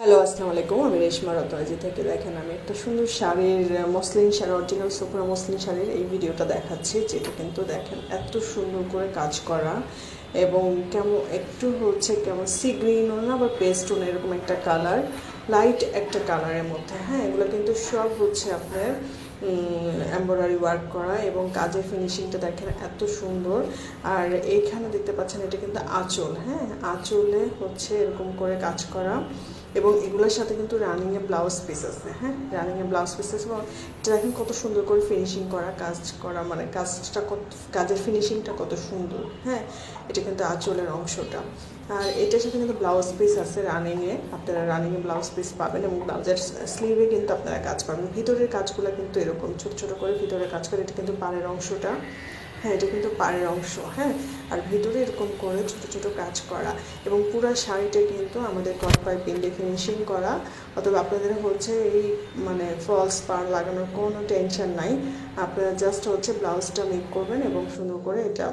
Hello, আসসালামু আলাইকুম। আমি রেশমা রতনাজি থেকে। দেখেন, আমি একটা সুন্দর শাড়ির muslin sari original super muslin শাড়ির এই ভিডিওটা দেখাচ্ছি, যেটা কিন্তু দেখেন এত সুন্দর করে কাজ করা এবং কেমন, একটু হচ্ছে কেমন সি গ্রিন না বা পেস্টন এরকম একটা কালার লাইট একটা কালারের মধ্যে। হ্যাঁ এগুলো কিন্তু সব হচ্ছে আপনার এমব্রয়ডারি ওয়ার্ক করা এবং কাজের ফিনিশিংটা দেখেন এত সুন্দর। আর এইখানে দেখতে পাচ্ছেন, এটা কিন্তু আঁচল। হ্যাঁ আঁচলে হচ্ছে এরকম করে কাজ করা। এবং এগুলোর সাথে কিন্তু রানিংয়ে ব্লাউজ পিস আছে হ্যাঁ? রানিংয়ে ব্লাউজ পিস আছে এবং এটা দেখেন কত সুন্দর করে ফিনিশিং করা, কাজ করা মানে কাজটা কত, কাজের ফিনিশিংটা কত সুন্দর হ্যাঁ? এটা কিন্তু আঁচলের অংশটা। আর এটার সাথে কিন্তু ব্লাউজ পিস আছে রানিংয়ে আপনারা রানিংয়ে ব্লাউজ পিস পাবেন এবং ব্লাউজের স্লিভে কিন্তু আপনারা কাজ পাবেন। ভিতরের কাজগুলো কিন্তু এরকম, ছোট ছোট করে ভিতরে কাজ করে, এটা কিন্তু পাড়ের অংশটা। হ্যাঁ এটা কিন্তু পাড়ের অংশ হ্যাঁ? আর ভিতরে এরকম করে ছোট ছোট কাজ করা এবং পুরো শাড়িটা কিন্তু আমাদের কট পাইপিং দিয়ে ফিনিশিং করা। অথবা আপনাদের হচ্ছে এই মানে ফলস পার লাগানোর কোনো টেনশন নাই। আপনারা জাস্ট হচ্ছে ব্লাউজটা মেক করবেন এবং সুন্দর করে এটা